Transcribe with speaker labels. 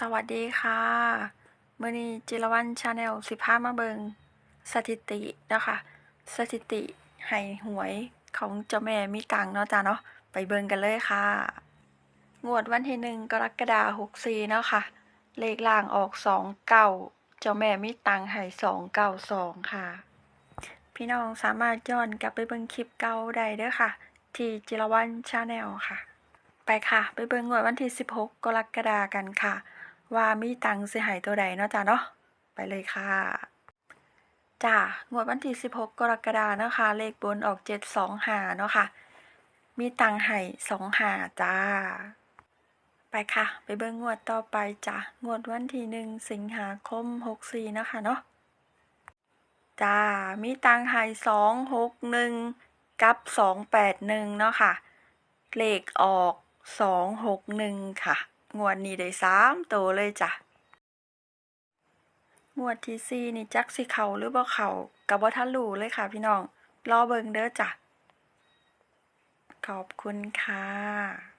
Speaker 1: สวัสดีค่ะมือนีจิรวรรณชาแนลสิพามาเบิงสถิตินะคะ สถิติให้หวยของเจ้าแม่มีตังเนาะจ้าเนาะไปเบิงกันเลยค่ะ งวดวันที่หนึ่งกรกฎาหกสี่เนาะค่ะ เลขล่างออกสองเก้าเจ้าแม่มีตังค์ให้สองเก้าสองค่ะ พี่น้องสามารถย้อนกลับไปเบิงคลิปเก่าได้เด้อค่ะ ที่จิรวรรณชาแนลค่ะ ไปค่ะ ไปเบิงงวดวันที่16กรกฎากันค่ะ ว่ามีตังสิหายตัวใดเนาะจ้าเนาะไปเลยค่ะจ้างวดวันที่ 16 กรกฎานะคะ เลขบนออก 725 เนาะค่ะ มีตังค์ให้25จ้า ไปค่ะ ไปเบิ่งงวดต่อไปจ้างวดวันที่ 1 สิงหาคม 64 นะคะเนาะจ้า มีตังค์ให้สองหกหนึ่งกับสองแปดหนึ่งเนาะค่ะ เลขออกสองหกหนึ่งค่ะ งวดนี้ได้สามตัวเลยจ้ะ งวดที่สี่นี่จักสิเขาหรือบ่เขากับบ่ทันรู้เลยค่ะพี่น้อง รอเบิ่งเด้อจ้ะ ขอบคุณค่ะ